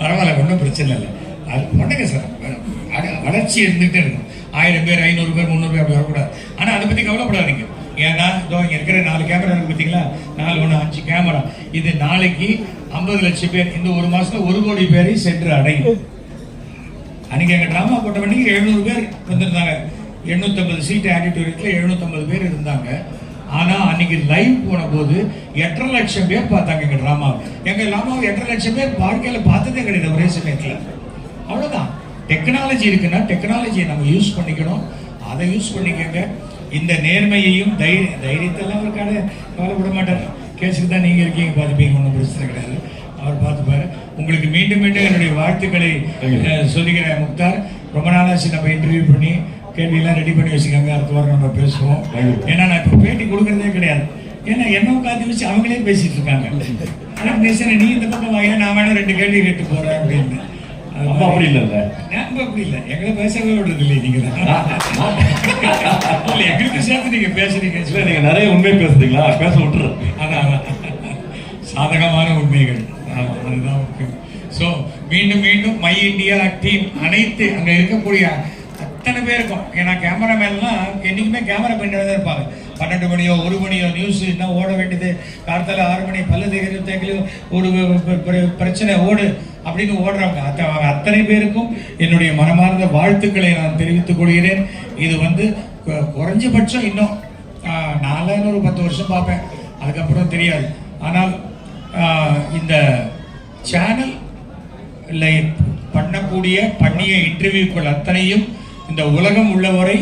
Speaker 3: பரவாயில்ல ஒன்றும் பிரச்சனை இல்லை. அது பண்ணுங்க சார் வளர்ச்சி இருந்துகிட்டே இருக்கும். ஆயிரம் பேர் ஐநூறு பேர் முந்நூறு பேர் அப்படி வரக்கூடாது. ஆனால் அதை பற்றி கவலைப்படாதீங்க. ஏன்னா இதோ இங்கே இருக்கிற நாலு கேமரா இருக்கு பார்த்தீங்களா நாலு ஒன்று அஞ்சு கேமரா இது நாளைக்கு ஐம்பது லட்சம் பேர் இந்த ஒரு மாதத்தில் ஒரு கோடி பேரை சென்று அடையும். அன்னைக்கு எங்கள் ட்ராமா போட்ட மணிக்கு எழுநூறு பேர் வந்திருந்தாங்க. எண்ணூற்றம்பது சீட்டு ஆடிட்டோரியத்தில் எழுநூற்றம்பது பேர் இருந்தாங்க. ஆனால் அன்னைக்கு லைவ் போன போது எட்டரை லட்சம் பேர் பார்த்தாங்க எங்கள் ட்ராமாவை எங்கள் ட்ராமாவை எட்டரை லட்சம் பேர் வாழ்க்கையில் பார்த்ததே கிடையாது. ஒரே சமயத்தில் அவ்வளோதான் டெக்னாலஜி இருக்குன்னா டெக்னாலஜியை நம்ம யூஸ் பண்ணிக்கணும். அதை யூஸ் பண்ணிக்கோங்க. இந்த நேர்மையையும் தைரிய தைரியத்தெல்லாம் அவருக்கான கவலைப்பட மாட்டார். கேஸுக்கு தான் நீங்கள் இருக்கீங்க பார்த்துப்பீங்க ஒன்றும் பிரச்சனை கிடையாது. அவர் பார்த்துப்பாரு. உங்களுக்கு மீண்டும் மீண்டும் என்னுடைய வாழ்த்துக்களை சொல்லிக்கிறேன் முக்தார். ரொம்ப நாளாச்சு நம்ம இன்டர்வியூ பண்ணி. கேள்வியெல்லாம் ரெடி பண்ணி வச்சுக்கோங்க அடுத்த வாரம் நம்ம பேசுவோம். ஏன்னா நான் இப்போ பேட்டி கொடுக்கறதே கிடையாது. ஏன்னா என்ன உட்காந்து வச்சு அவங்களே பேசிட்டு இருக்காங்க. ஆனால் பேசுறேன் நீ இந்த பக்கம் வாங்க நான் வேணா ரெண்டு கேள்வி கேட்டு போறேன் அப்படின்னு.
Speaker 2: அம்மா அப்படி இல்லைல்ல.
Speaker 3: நம்ம அப்படி இல்லை. எங்களை பேசவே விடுறது இல்லை நீங்க தான். இல்ல, எங்களுக்கு சேர்த்து நீங்க பேசுறீங்க.
Speaker 2: இல்ல நீங்க நிறைய உண்மை பேசுறீங்களா? பேச விட்டுறேன்.
Speaker 3: அதான் அதான். சாதகமான உண்மைகள். அதுதான் முக்கியம். ஸோ மீண்டும் மீண்டும் மை இந்தியா டீம் அனைத்து அங்கே இருக்கக்கூடிய அத்தனை பேருக்கும் ஏன்னா கேமராமேன்லாம் என்றைக்குமே கேமரா பண்ணிட்டு தான் இருப்பாங்க. பன்னெண்டு மணியோ ஒரு மணியோ நியூஸ் என்ன ஓட வேண்டியது? காலத்தில் ஆறு மணி பல்லு தேய்க்கிறது தேய்க்கலையோ ஒரு பிரச்சனை ஓடு அப்படின்னு ஓடுறாங்க அத்தனை அவங்க அத்தனை பேருக்கும் என்னுடைய மனமார்ந்த வாழ்த்துக்களை நான் தெரிவித்துக் கொள்கிறேன். இது வந்து குறைஞ்சபட்சம் இன்னும் ஆஹ், ஒரு பத்து வருஷம் பார்ப்பேன். அதுக்கப்புறம் தெரியாது. ஆனால் இந்த சேனல் இல்லை பண்ணக்கூடிய பண்ணிய இன்டர்வியூக்கள் அத்தனையும் இந்த உலகம் உள்ளவரை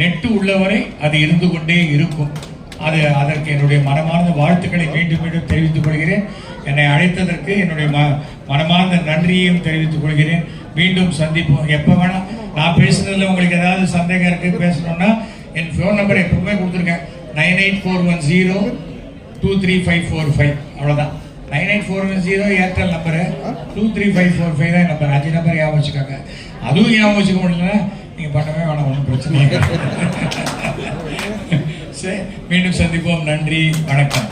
Speaker 3: நெட்டு உள்ளவரை அது இருந்து கொண்டே இருக்கும். அது அதற்கு என்னுடைய மனமார்ந்த வாழ்த்துக்களை மீண்டும் மீண்டும் தெரிவித்துக் கொள்கிறேன். என்னை அழைத்ததற்கு என்னுடைய ம மனமார்ந்த நன்றியையும் தெரிவித்துக் கொள்கிறேன். மீண்டும் சந்திப்போம். எப்போ வேணால் நான் பேசுனதில் உங்களுக்கு ஏதாவது சந்தேகம் இருக்குது பேசணுன்னா என் ஃபோன் நம்பர் எப்பவுமே கொடுத்துருக்கேன். Nine eight four one zero two three five four five அவ்வளோதான் nine eight four zero Airtel number two three five four five தான் நம்பர் அஞ்சு நம்பர் ஞாபகம் வச்சுக்கோங்க. அதுவும் ஞாபகம் வச்சுக்க முடியலன்னா நீங்கள் பண்ணவே வேணாம் ஒன்றும் பிரச்சனை இல்லை. [laughs] சரி மீண்டும் சந்திப்போம். நன்றி வணக்கம்.